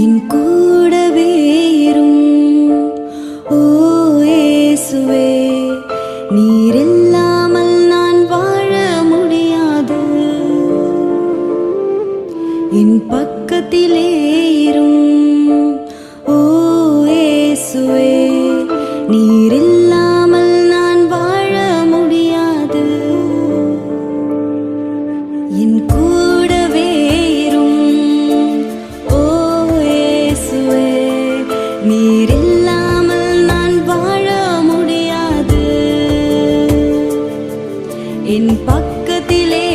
என் கூடவே இரும். ஓ ஏசுவே நீரில்லாமல் நான் வாழ முடியாது. என் பக்கத்திலே இரும். ஓ ஏசுவே நீரில்லாமல் நான் வாழ முடியாது. என் கூட என் பக்கத்திலே